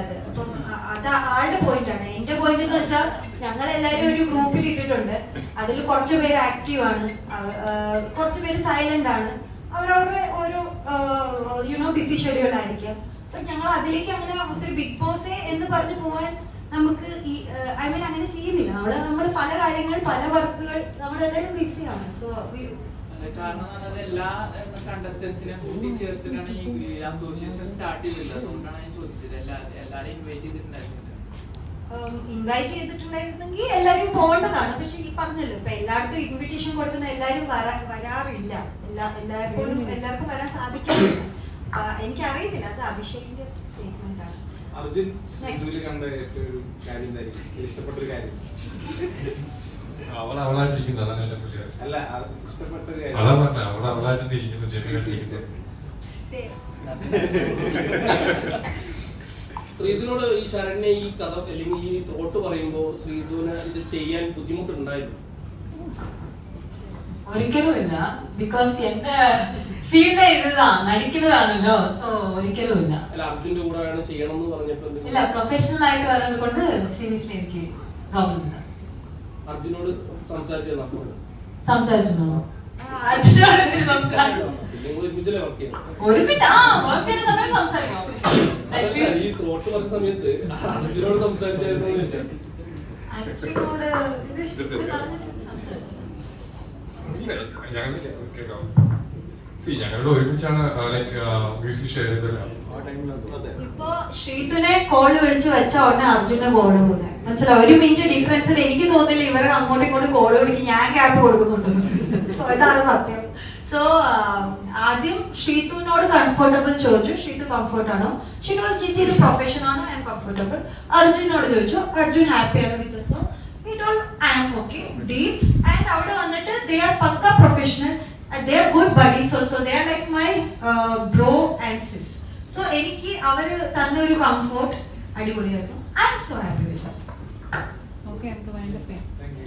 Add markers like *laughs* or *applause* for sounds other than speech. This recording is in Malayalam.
അത് അപ്പം അത് ആളുടെ പോയിന്റ് ആണ്. എന്റെ പോയിന്റ് എന്ന് വെച്ചാൽ ഞങ്ങൾ എല്ലാവരും ഒരു ഗ്രൂപ്പിൽ ഇട്ടിട്ടുണ്ട്. അതിൽ കുറച്ച് പേര് ആക്റ്റീവ് ആണ്. കുറച്ച് പേര് സൈലന്റ് ആണ്. അവരവരുടെ ഒരു യുനോ ബിസി ഷെഡ്യൂൾ ആയിരിക്കും. അപ്പൊ ഞങ്ങൾ അതിലേക്ക് അങ്ങനെ ഒത്തിരി ബിഗ് ബോസ് എന്ന് പറഞ്ഞു പോവാൻ നമുക്ക് ഈ ഐ മീൻ അങ്ങനെ ചെയ്യുന്നില്ല. നമ്മൾ നമ്മൾ പല കാര്യങ്ങൾ പല വർക്കുകൾ നമ്മളെല്ലാവരും ബിസിയാണ് സോ കാരണം എല്ലാ കണ്ടസ്റ്റൻസിനെ കൂട്ടി ചേർത്തിട്ടാണ് ഈ അസോസിയേഷൻ സ്റ്റാർട്ട് ചെയ്തില്ല അതുകൊണ്ടാണ് ഞാൻ ചോദിച്ചത്. എല്ലാ എല്ലാവരെയും ഇൻവൈറ്റ് ചെയ്തിട്ടുണ്ടായിരുന്നില്ല. ഇൻവൈറ്റ് ചെയ്തിട്ടുണ്ടായിരുന്നെങ്കിൽ എല്ലാവരും പോകേണ്ടതാണ്. പക്ഷെ ഈ പറഞ്ഞല്ലോ ഇപ്പൊ എല്ലായിടത്തും ഇൻവിറ്റേഷൻ കൊടുക്കുന്ന എല്ലാവരും വരാ വരാറില്ല. എല്ലാ എല്ലായ്പ്പോഴും എല്ലാവർക്കും വരാൻ സാധിക്കില്ല എനിക്കറിയത്തില്ല അത് അഭിഷേകിന്റെ സ്റ്റേറ്റ്മെന്റ് ആണ്. അർജുൻ കണ്ട ഏറ്റവും കാര്യം എന്തായിരിക്കും? ഇഷ്ടപ്പെട്ട ഒരു കാര്യം? അവൾ അവളായിട്ടിരിക്കുന്നു. അത് ശ്രീധുവിനോട് ഈ ശരണ്യ ഈ കഥ അല്ലെങ്കിൽ ഈ തോട്ട് പറയുമ്പോ ശ്രീധുവിന് ഇത് ചെയ്യാൻ ബുദ്ധിമുട്ടുണ്ടായിരുന്നു? ഒരിക്കലുമില്ല ബിക്കോസ് എന്റെ ഫീൽഡ് ഇതാ നടിക്കുന്നതാണല്ലോ. സോ ഒരിക്കലുമില്ല അല്ല അർജുന്റെ കൂടെയാണ് ചെയ്യണം എന്ന് പറഞ്ഞപ്പോ ഇല്ല പ്രൊഫഷണൽ ആയിട്ട് വരുന്നത് കൊണ്ട് സീരിയസ്ലി എനിക്ക് പ്രോബ്ലം ഇല്ല. അർജുനോട് സംസാരിച്ചത് നമ്മൾ സംസാരിച്ചിട്ടുണ്ടോ? അച്ഛനോട് എന്തിന് സംസാരിക്കും ഒരുമിച്ച് ആ വർക്ക് ചെയ്യുന്ന സംസാരിക്കും. That ഈ തോട്ട് പറഞ്ഞ സമയത്ത് അർജുനോട് സംസാരിച്ചായിരുന്നു. അച്ഛനോട് ഇത് പറഞ്ഞിട്ട് സംസാരിച്ചു ഞങ്ങളുടെ ഒരുമിച്ചാണ് ലൈക്ക് മ്യൂസിക് ഷെയർ ചെയ്തത് ഇപ്പൊ ശ്രീതുനെ കോൾ വിളിച്ച് വെച്ച ഉടനെ അർജുനെ കോൾ പോകുന്നത് മനസ്സിലാവും ഒരു മിനിറ്റ് ഡിഫറൻസിൽ എനിക്ക് തോന്നില്ല ഇവർ അങ്ങോട്ടും ഇങ്ങോട്ടും കോൾ വിളിക്കും. ഞാൻ ഗ്യാപ്പ് കൊടുക്കുന്നുണ്ട്. *laughs* സോ ഇതാണ് സത്യം. സോ ആദ്യം ശ്രീതുവിനോട് കംഫർട്ടബിൾ ചോദിച്ചു. ശ്രീതു കംഫർട്ട് ആണോ? ശ്രീനോട് ചേച്ചി ഇത് പ്രൊഫഷൻ ആണോ? ഐ എം കംഫർട്ടബിൾ അർജുനോട് ചോദിച്ചു. അർജുൻ ഹാപ്പിയാണ് with so he don't I am okay, deep, and അവിടെ വന്നിട്ട് ദേ ആർ പക്ക professional, and they are good buddies also. They are like my uh, bro and sis. So എനിക്ക് അവർ തന്ന ഒരു കംഫോർട്ട് അടിപൊളിയായിരുന്നു I am so happy with okay നമുക്ക് വേണ്ട